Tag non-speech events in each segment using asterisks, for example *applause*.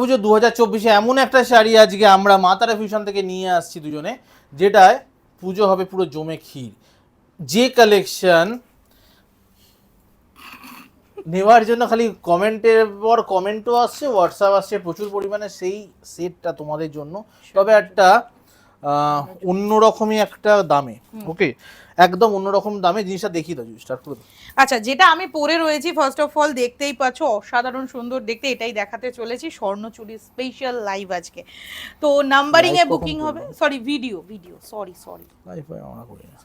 পুজো দু হাজার চব্বিশে এমন একটা শাড়ি আজকে আমরা মাতারা ফিউশন থেকে নিয়ে আসছি দুজনে যেটায় পুজো হবে পুরো জমে ক্ষীর। যে কালেকশন নেওয়ার জন্য খালি কমেন্টের পর কমেন্টও আসছে হোয়াটসঅ্যাপ আসছে প্রচুর পরিমাণে সেই সেটটা তোমাদের জন্য। তবে একটা অন্যরকমই একটা দামে। ওকে একদম অন্যরকম দামে জিনিসটা দেখি তো স্টার্ট করে আচ্ছা যেটা আমি পরে রয়েছি ফার্স্ট অফ অল দেখতেই পাচ্ছ অসাধারণ সুন্দর দেখতে এটাই দেখাতে চলেছি স্বর্ণচুরি স্পেশাল লাইভ আজকে। তো নাম্বারিং এ বুকিং হবে? Sorry video video sorry sorry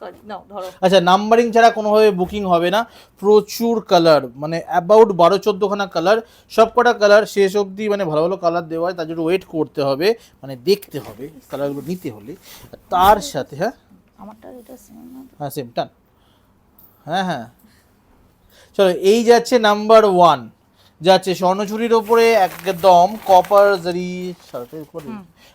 sorry নাও ধরো। আচ্ছা নাম্বারিং ছাড়া কোনোভাবে বুকিং হবে না প্রচুর কালার মানে অ্যাবাউট বারো চোদ্দোখানা কালার সব কটা কালার শেষ অবধি মানে ভালো ভালো কালার দেওয়া হয় তার জন্য ওয়েট করতে হবে মানে দেখতে হবে কালারগুলো নিতে হলে। তার সাথে হ্যাঁ? আমারটা এটা? হ্যাঁ সেম টান হ্যাঁ হ্যাঁ। চলো এই যাচ্ছে নাম্বার ওয়ান যাচ্ছে স্বর্ণচুরির ওপরে একদম কপার জারি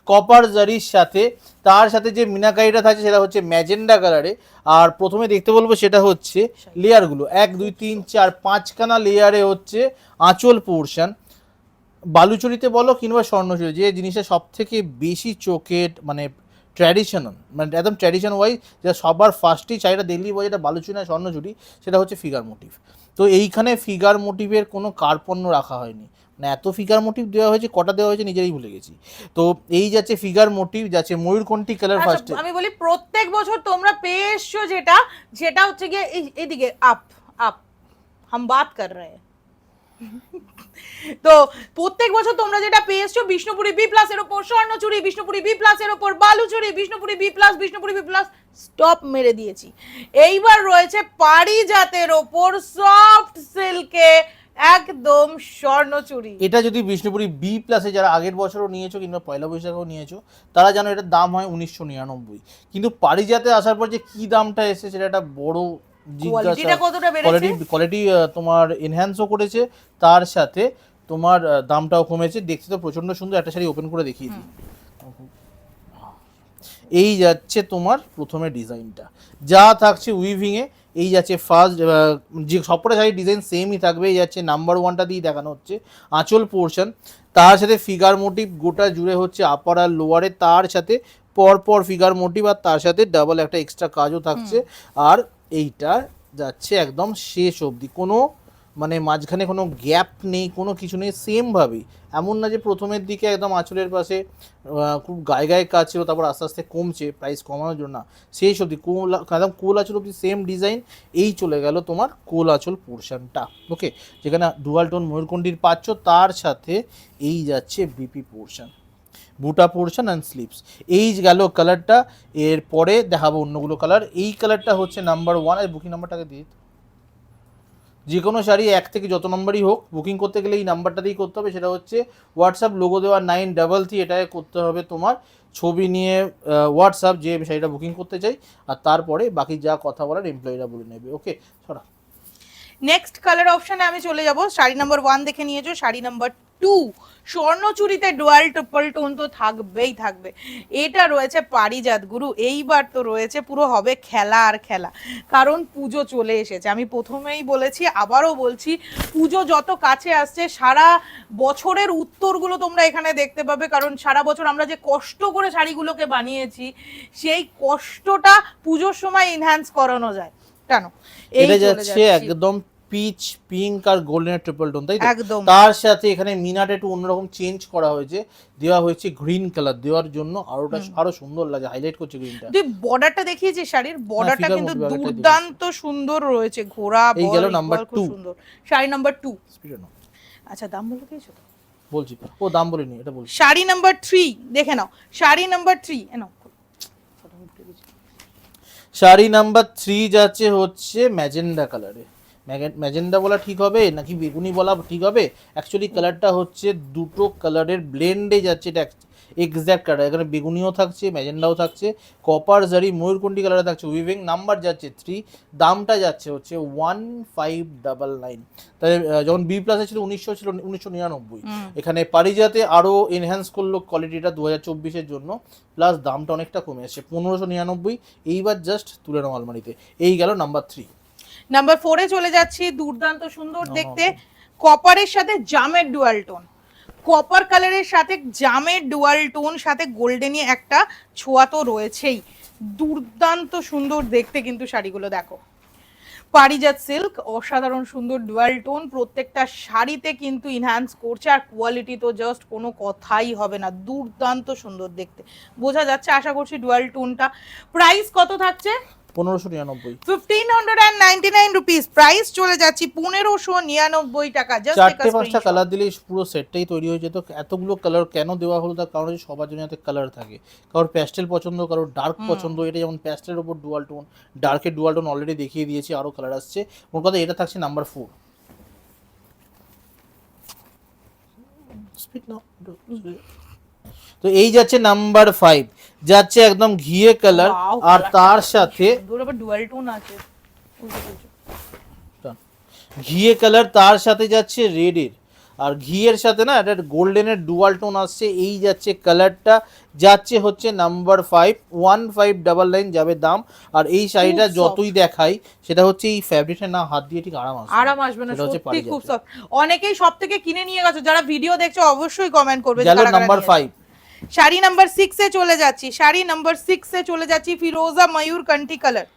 কপার জারির সাথে তার সাথে যে মিনাকারিটা থাকছে সেটা হচ্ছে ম্যাজেন্ডা কালারে আর প্রথমে দেখতে বলব সেটা হচ্ছে লেয়ারগুলো। এক দুই তিন চার পাঁচখানা লেয়ারে হচ্ছে আঁচল পোর্শন বালুচরিতে বলো কিংবা স্বর্ণচুরি যে জিনিসটা সব থেকে বেশি চোখে মানে ট্র্যাডিশনাল মানে একদম ট্র্যাডিশন ওয়াইজ যেটা সবার ফার্স্টেই চাইটা দিল্লি বয় যেটা বালুচুরি না স্বর্ণচুরি সেটা হচ্ছে ফিগার মোটিভ তো এইখানে ফিগার মোটিভের কোনো কার্পণ্য রাখা হয়নি। মানে এত ফিগার মোটিভ দেওয়া হয়েছে কটা দেওয়া হয়েছে নিজেরই ভুলে গেছি। তো এই যাচ্ছে ফিগার মোটিভ যাচ্ছে ময়ূরকণ্ঠী কালার আচ্ছা, ফার্স্টে আমি বলি প্রত্যেক বছর তোমরা পেয়ে এসছো যেটা যেটা হচ্ছে গিয়ে এই- এইদিকে আপ আপ হাম বাত কর রহে হ্যায়। *laughs* তো প্রত্যেক বছর তোমরা যেটা পেয়ে এসছো বিষ্ণুপুরি বি প্লাস এর ওপর স্বর্ণচুরি বিষ্ণুপুরি বি প্লাস এর ওপর Baluchari Bishnupuri B plus Bishnupuri B plus stop মেরে দিয়েছি। এইবার রয়েছে পারিজাতের ওপর সফট সিল্কে একদম স্বর্ণচুরি এটা যদি বিষ্ণুপুরি বি প্লাসে যারা আগের বছরও নিয়েছো কিংবা পয়লা বৈশাখেও নিয়েছো, তারা জানো এটার দাম হয় উনিশশো নিরানব্বই। কিন্তু পারিজাতে আসার পর যে কি দামটা এসেছে, সেটা একটা বড় কোয়ালিটিটা কতটা বেড়েছে? কোয়ালিটি তোমার এনহ্যান্সও করেছে তার সাথে তোমার দামটাও কমেছে। দেখতে তো প্রচণ্ড সুন্দর একটা শাড়ি ওপেন করে দেখিয়ে দিই। এই যাচ্ছে তোমার প্রথমে ডিজাইনটা। যা থাকছে উইভিংয়ে এই যাচ্ছে ফার্স্ট যে সবকটা শাড়ির ডিজাইন সেমই থাকবে এই যাচ্ছে নাম্বার ওয়ানটা দিয়ে দেখানো হচ্ছে আঁচল পোর্শন তার সাথে ফিগার মোটিভ গোটা জুড়ে হচ্ছে আপার আর লোয়ারে তার সাথে পর পর ফিগার মোটিভ আর তার সাথে ডাবল একটা এক্সট্রা কাজও থাকছে। আর এইটা যাচ্ছে একদম শেষ অবধি। কোনো মানে মাঝখানে কোনো গ্যাপ নেই, কোনো কিছু নেই সেমভাবেই এমন না যে প্রথমের দিকে একদম আঁচলের পাশে খুব গায়ে গায়ে কাজ ছিল তারপর আস্তে আস্তে কমছে প্রাইস কমানোর জন্য না। সেই অবধি কোল, একদম কোল আঁচল অবধি সেম ডিজাইন এই চলে গেল তোমার কোল আঁচল পোর্শনটা ওকে যেখানে ডুয়াল টোন ময়ূরকণ্ঠীর পাচ্ছ, তার সাথে এই যাচ্ছে BP portion buta portion and slips এই গেল কালারটা এরপরে দেখাবো অন্যগুলো কালার এই কালারটা হচ্ছে নাম্বার ওয়ান আর বুকিং নাম্বারটাকে দিয়ে। যে কোনো শাড়ি এক থেকে যত নম্বরই হোক বুকিং করতে গেলে এই নাম্বারটা দিয়েই করতে হবে। সেটা হচ্ছে হোয়াটসঅ্যাপ লোগো দেওয়া নাইন ডাবল থ্রি এটাকে করতে হবে তোমার। ছবি নিয়ে হোয়াটসঅ্যাপ যে শাড়িটা বুকিং করতে চাই, আর তারপরে বাকি যা কথা বলার এমপ্লয়িরা বলে নেবে। ওকে সরা। নেক্সট কালার অপশানে আমি চলে যাব। শাড়ি নাম্বার ওয়ান দেখে নিয়েছো, শাড়ি নাম্বার টু। স্বর্ণচুরিতে ডোয়াল ট্রিপল টোন তো থাকবেই থাকবে। এটা রয়েছে পারিজাত গুরু। এইবার তো রয়েছে পুরো হবে খেলা আর খেলা। কারণ পুজো চলে এসেছে। আমি প্রথমেই বলেছি আবারও বলছি পুজো যত কাছে আসছে সারা বছরের উত্তরগুলো তোমরা এখানে দেখতে পাবে। কারণ সারা বছর আমরা যে কষ্ট করে শাড়িগুলোকে বানিয়েছি সেই কষ্টটা পুজোর সময় এনহ্যান্স করানো যায়। কেন? এই এটা যাচ্ছে। একদম পিচ পিঙ্ক আর গোল্ডেন ট্রিপল টোন তাই একদম। তার সাথে এখানে মিনাটা একটু অন্যরকম চেঞ্জ করা হয়েছে। দেওয়া হয়েছে গ্রিন কালার দেওয়ার জন্য আরোটা আরও সুন্দর লাগে হাইলাইট করছে গ্রিনটা তুই বর্ডারটা দেখিয়েছিস শাড়ির বর্ডারটা কিন্তু দুর্দান্ত সুন্দর রয়েছে ঘোড়া এই গেল number খুব সুন্দর। শাড়ি নাম্বার টু স্পিডে নাও। আচ্ছা দাম বলে দিয়েছ? বলছি ও দাম বলিনি এটা বলছি। শাড়ি নাম্বার থ্রি দেখে নাও। শাড়ি নাম্বার থ্রি নাও। শাড়ি নাম্বার থ্রি যাচ্ছে হচ্ছে ম্যাজেন্ডা কালারে ম্যাজেন্ডা বলা ঠিক হবে নাকি বেগুনি বলা ঠিক হবে? অ্যাকচুয়ালি কালারটা হচ্ছে দুটো কালারের ব্লেন্ডে যাচ্ছে এটা এক্স্যাক্ট কালার এখানে বেগুনিও থাকছে ম্যাজেন্ডাও থাকছে কপার জারি ময়ূরকণ্ঠী কালারে থাকছে উইভিং নাম্বার যাচ্ছে থ্রি দামটা যাচ্ছে হচ্ছে one five double nine ah, যখন বি প্লাসে ছিল উনিশশো ছিল উনিশশো নিরানব্বই। এখানে পারিজাতে আরও এনহ্যান্স করল কোয়ালিটিটা দু হাজার চব্বিশের জন্য প্লাস দামটা অনেকটা কমে আসছে পনেরোশো নিরানব্বই। এইবার জাস্ট তুলে নাও আলমারিতে। এই গেল নাম্বার থ্রি নাম্বার ফোরে চলে যাচ্ছি দুর্দান্ত সুন্দর দেখতে। কপারের সাথে জামের ডুয়াল টোন কপার কালারের সাথে জামের ডুয়াল টোন সাথে গোল্ডেনই একটা ছোঁয়া তো রয়েছেই। দুর্দান্ত সুন্দর দেখতে কিন্তু শাড়িগুলো দেখো। পারিজাত সিল্ক অসাধারণ সুন্দর ডুয়াল টোন প্রত্যেকটা শাড়িতে কিন্তু ইনহ্যান্স করছে আর কোয়ালিটি তো জাস্ট কোনো কথাই হবে না। দুর্দান্ত সুন্দর দেখতে। বোঝা যাচ্ছে আশা করছি ডুয়াল টোনটা প্রাইস কত থাকছে? পনেরোশো নিরানব্বই। Fifteen hundred and ninety nine rupees price চলে যাচ্ছি পনেরোশো নিরানব্বই টাকা। চারটে পাঁচটা কালার দিলেই পুরো সেটটাই তৈরি হয়ে যেত। এতগুলো কালার কেন দেওয়া হলো তার কারণ হচ্ছে সবার জন্য যাতে কালার থাকে। কারোর প্যাস্টেল পছন্দ কারোর ডার্ক পছন্দ। এটা যেমন প্যাস্টেলের ওপর ডুয়াল টোন ডার্কের ডুয়াল টোন অলরেডি দেখিয়ে দিয়েছি আরও কালার আসছে। মোট কথা এটা থাকছে নাম্বার ফোর তো এই যাচ্ছে নাম্বার ফাইভ যাচ্ছে একদম ঘিয়ে কালার আর তার সাথে। ঘিয়ে কালার তার সাথে যাচ্ছে রেডের আর ঘিয়ের সাথে না একটা গোল্ডেনের ডুয়াল টোন আসছে এই যাচ্ছে কালারটা যাচ্ছে হচ্ছে number five one five double nine যাবে দাম। আর এই শাড়িটা যতই দেখাই সেটা হচ্ছে এই ফ্যাব্রিকটা না হাত দিয়ে ঠিক আরাম আসবে আরাম আসবে না সত্যি খুব সফট অনেকেই সব থেকে কিনে নিয়ে গেছো যারা ভিডিও দেখছ অবশ্যই কমেন্ট করবে যে গেল কারা কারা নাম্বার। ফাইভ শাড়ি নাম্বার সিক্সে চলে যাচ্ছি শাড়ি নাম্বার সিক্সে চলে যাচ্ছি ফিরোজা ময়ূর কন্ঠি কালার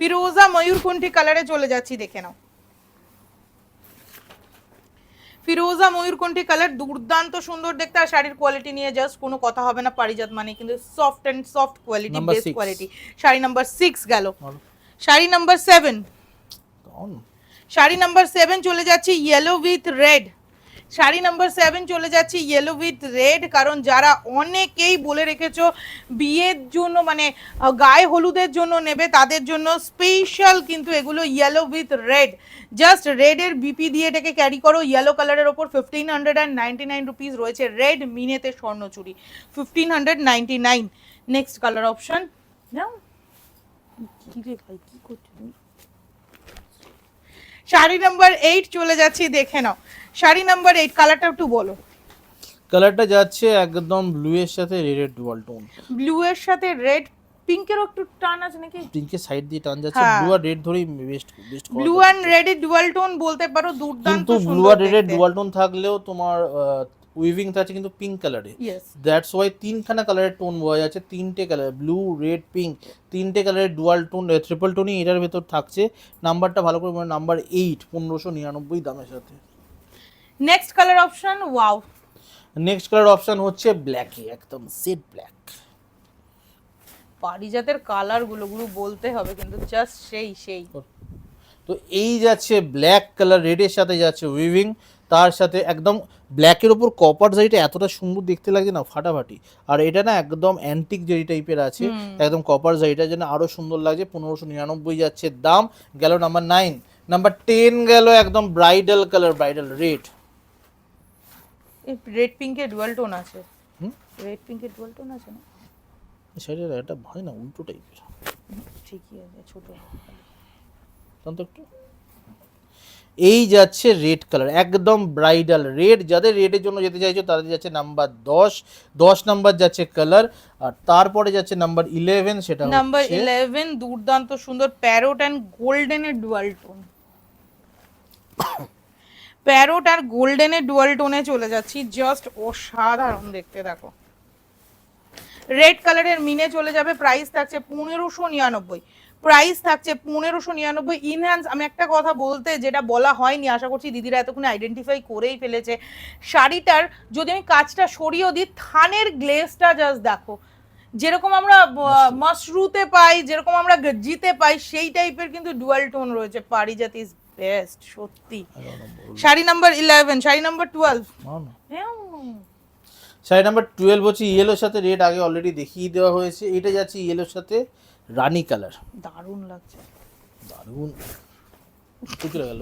ফিরোজা ময়ূর কন্ঠি কালারে চলে যাচ্ছি দেখে নাও। ফিরোজা ময়ূরকণ্ঠী কালার দুর্দান্ত সুন্দর দেখতে আর শাড়ির কোয়ালিটি নিয়ে জাস্ট কোনো কথা হবে না পারিজাত মানে কিন্তু soft and soft quality best quality sari number six গেল। Sari number seven sari number seven চলে যাচ্ছে yellow with red sari number seven চলে যাচ্ছি ইয়েলো উইথ রেড কারণ যারা অনেকেই বলে রেখেছো বিয়ের জন্য মানে গায়ে হলুদের জন্য নেবে, তাদের জন্য স্পেশাল কিন্তু এগুলো ইয়েলো উইথ রেড জাস্ট রেডের বিপি দিয়ে এটাকে ক্যারি করো ইয়েলো কালারের ওপর fifteen hundred and ninety nine rupees রয়েছে red মিনেতে Swarnachuri fifteen hundred ninety nine next colour option নাও। কি রে ভাই, কি করছ? শাড়ি নাম্বার এইট চলে যাচ্ছি দেখে নাও। শাড়ি নাম্বার এইট কালারটা একটু বলো। কালারটা যাচ্ছে একদম ব্লু এর সাথে রেডের ডুয়াল টোন ব্লু এর সাথে রেড পিঙ্কের একটু টান আছে নাকি? পিঙ্কের সাইড দিয়ে টান যাচ্ছে হ্যাঁ। ব্লু আর রেড ধরেই best best blue and red এর ডুয়াল টোন বলতে পারো দুর্দান্ত কিন্তু ব্লু আর রেড ডুয়াল টোন থাকলেও তোমার উইভিং আছে কিন্তু পিঙ্ক কালারে দ্যাটস ওয়াই তিনখানা কালারের টোন বোঝা যাচ্ছে। তিনটে কালার ব্লু রেড পিঙ্ক তিনটে কালারের ডুয়াল টোন ট্রিপল টোনই এটার ভেতর থাকছে। নাম্বারটা ভালো করে মনে নাম্বার এইট পনেরোশো নিরানব্বই দামের সাথে। Next colour option wow next colour option হচ্ছে ব্ল্যাকে একদম সেট ব্ল্যাক পারিজাতের কালারগুলো গুলো বলতে হবে কিন্তু জাস্ট সেই সেই। তো এই যাচ্ছে ব্ল্যাক কালার রেডের সাথে যাচ্ছে উইভিং তার সাথে একদম ব্ল্যাকের ওপর কপার জারিটা এতটা সুন্দর দেখতে লাগছে না ফাটাফাটি। আর এটা না একদম অ্যান্টিক জারি টাইপের আছে একদম কপার জারিটার জন্য আরও সুন্দর লাগছে পনেরোশো নিরানব্বই যাচ্ছে দাম। গেল নাম্বার নাইন নাম্বার টেন গেল একদম bridal colour bridal red red পিঙ্কের ডুয়াল টোন আছে। হুম? রেড পিঙ্কের ডুয়াল টোন আছে না? একটা না উল্টো টাইপের ঠিকই আছে ছোট। তখন তো একটু। এই যাচ্ছে রেড কালার একদম ব্রাইডাল রেড যাদের রেডের জন্য যেতে চাইছো তাদের যাচ্ছে নাম্বার দশ দশ নাম্বার যাচ্ছে কালার আর তারপরে যাচ্ছে নাম্বার ইলেভেন সেটা নাম্বার ইলেভেন দুর্দান্ত সুন্দর প্যারোট অ্যান্ড গোল্ডেনের ডুয়াল টোন প্যারোট আর গোল্ডেনের ডুয়াল টোনে চলে যাচ্ছি জাস্ট অসাধারণ দেখতে, দেখো। রেড কালারের মিনে চলে যাবে প্রাইস থাকছে পনেরোশো নিরানব্বই। প্রাইস থাকছে পনেরোশো নিরানব্বই ইনহ্যান্স আমি একটা কথা বলতে যেটা বলা হয়নি আশা করছি দিদিরা এতক্ষণে আইডেন্টিফাই করেই ফেলেছে। শাড়িটার যদি আমি কাজটা সরিয়েও দিই থানের গ্লেসটা জাস্ট দেখো। যেরকম আমরা মাশরুতে পাই যেরকম আমরা গজ্জিতে পাই সেই টাইপের কিন্তু ডুয়াল টোন রয়েছে। পারিজাত ইজ বেস্ট সত্যি। Sari number eleven sari number twelve sari number twelve হচ্ছে ইয়েলোর সাথে রেড আগে অলরেডি দেখিয়ে দেওয়া হয়েছে। এটা যাচ্ছে ইয়েলোর সাথে রানী কালার। দারুণ লাগছে। দারুণ। চলে গেল।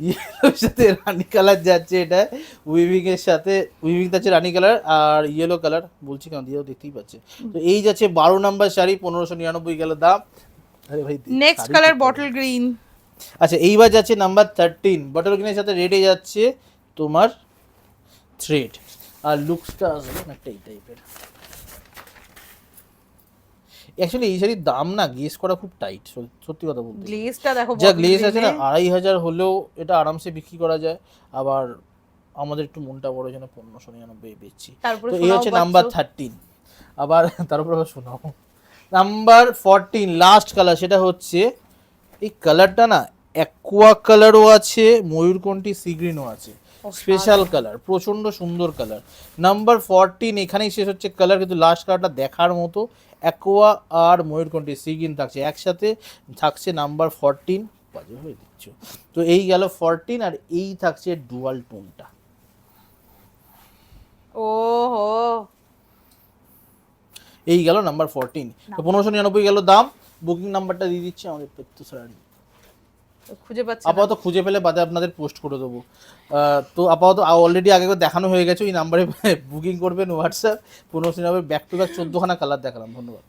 ইয়েলোর সাথে রানী কালার যাচ্ছে এটা। উইভিং এর সাথে উইভিং যাচ্ছে রানী কালার আর ইয়েলো কালার। বলছি কেন দিয়েও দেখতেই পাচ্ছে। তো এই যাচ্ছে বারো নাম্বার শাড়ি পনেরোশো নিরানব্বই গেল দাম। আরে ভাই নেক্সট কালার বটল গ্রিন আচ্ছা এইবার যাচ্ছে নাম্বার থার্টিন বটল গ্রিনের সাথে রেডে যাচ্ছে তোমার থ্রেড আর লুকসটা আসবে অনেকটা এই টাইপের অ্যাকচুয়ালি এই শাড়ির দাম না গেস করা খুব টাইট সত্যি কথা বলতে গ্লেজটা দেখো যা গ্লেজ আছে না আড়াই হাজার হলেও এটা আরামসে বিক্রি করা যায়। আবার আমাদের একটু মনটা বড় যেন পনেরোশো নিরানব্বই বেচছি। তো এই হচ্ছে নাম্বার থার্টিন আবার *laughs* তারপর আবার শোনাও। নাম্বার ফোরটিন লাস্ট কালার সেটা হচ্ছে এই কালারটা না অ্যাকোয়া কালারও আছে ময়ূরকণ্ঠী সিগ্রিনও আছে। স্পেশাল কালার প্রচণ্ড সুন্দর কালার। নাম্বার ফোরটিন এখানেই শেষ হচ্ছে কালার কিন্তু লাস্ট কালারটা দেখার মতো অ্যাকোয়া আর ময়ূরকণ্ঠী সিগিন থাকছে। একসাথে থাকছে নাম্বার ফরটিন বাজে হয়ে দিচ্ছ তো এই গেল ফরটিন আর এই থাকছে ডুয়াল টোনটা ও হো এই গেল নাম্বার ফোরটিন তো পনেরোশো নিরানব্বই গেল দাম। বুকিং নাম্বারটা দিয়ে দিচ্ছি আমাদের প্রত্যেক সারি খুঁজে পাচ্ছি আপাতত খুঁজে পেলে বাদে আপনাদের পোস্ট করে দেবো। তো আপাতত অলরেডি আগে দেখানো হয়ে গেছে, ওই নাম্বারে বুকিং *laughs* করবেন হোয়াটসঅ্যাপ পনেরো নিরানব্বই ব্যাক টু ব্যাক চোদ্দোখানা কালার দেখালাম, ধন্যবাদ।